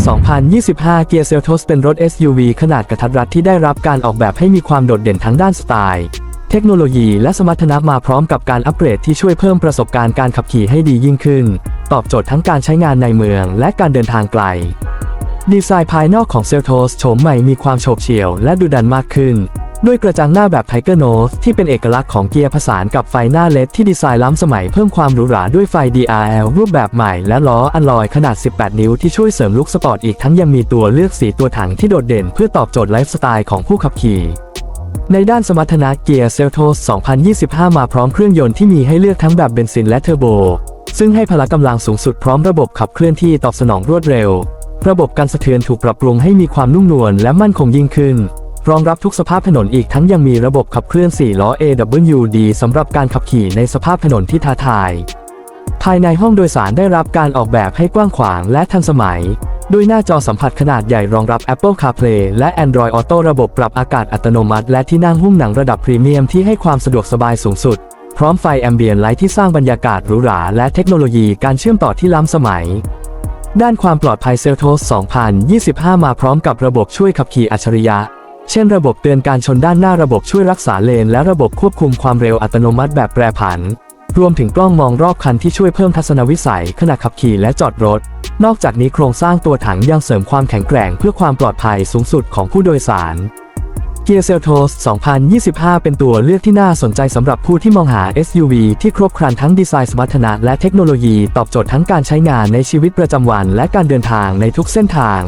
2025 เกียร์เซลโทสเป็นรถ SUV ขนาดกระทัดรัดที่ได้รับการออกแบบให้มีความโดดเด่นทั้งด้านสไตล์ เทคโนโลยีและสมรรถนะมาพร้อมกับการอัปเกรดที่ช่วยเพิ่มประสบการณ์การขับขี่ให้ดียิ่งขึ้น ตอบโจทย์ทั้งการใช้งานในเมืองและการเดินทางไกล ดีไซน์ภายนอกของเซลโทสโฉมใหม่มีความโฉบเฉี่ยวและดุดันมากขึ้น ด้วยกระจังหน้าแบบ Tiger Nose ที่เป็นเอกลักษณ์ของเกียร์ผสานกับไฟหน้าเลดที่ดีไซน์ล้ำสมัยเพิ่มความหรูหราด้วยไฟ DRL รูปแบบใหม่และล้ออัลลอยขนาด 18 นิ้วที่ช่วยเสริมลุคสปอร์ตอีกทั้งยังมีตัวเลือกสีตัวถังที่โดดเด่นเพื่อตอบโจทย์ไลฟ์สไตล์ของผู้ขับขี่ในด้านสมรรถนะเกียร์ Seltos 2025 มาพร้อมเครื่องยนต์ที่มีให้เลือกทั้งแบบเบนซินและเทอร์โบ ซึ่งให้พละกำลังสูงสุดพร้อมระบบขับเคลื่อนที่ตอบสนองรวดเร็ว ระบบการสะเทือนถูกปรับปรุงให้มีความนุ่มนวลและมั่นคงยิ่งขึ้น รองรับทุกสภาพถนนอีกทั้งยังมีระบบขับเคลื่อน 4 ล้อ AWD สำหรับการขับขี่ในสภาพถนนที่ท้าทาย ภายในห้องโดยสารได้รับการออกแบบให้กว้างขวางและทันสมัย ด้วยหน้าจอสัมผัสขนาดใหญ่รองรับ Apple CarPlay และ Android Auto ระบบปรับอากาศอัตโนมัติ และที่นั่งหุ้มหนังระดับพรีเมียมที่ให้ความสะดวกสบายสูงสุด พร้อมไฟแอมเบียนไลท์ที่สร้างบรรยากาศหรูหราและเทคโนโลยีการเชื่อมต่อที่ล้ำสมัยด้านความปลอดภัยเซลโทส 2025 มาพร้อมกับระบบช่วยขับขี่อัจฉริยะ เช่นระบบเตือนการชนด้านหน้าระบบช่วยรักษาเลน และระบบควบคุมความเร็วอัตโนมัติแบบแปรผัน รวมถึงกล้องมองรอบคันที่ช่วยเพิ่มทัศนวิสัยขณะขับขี่และจอดรถ นอกจากนี้โครงสร้างตัวถังยังเสริมความแข็งแกร่งเพื่อความปลอดภัยสูงสุดของผู้โดยสารเกียร์เซลโทส2025 เป็นตัวเลือกที่น่าสนใจสำหรับผู้ที่มองหา SUV ที่ครบครันทั้งดีไซน์สมรรถนะและเทคโนโลยีตอบโจทย์ทั้งการใช้งานในชีวิตประจำวัน และการเดินทางในทุกเส้นทาง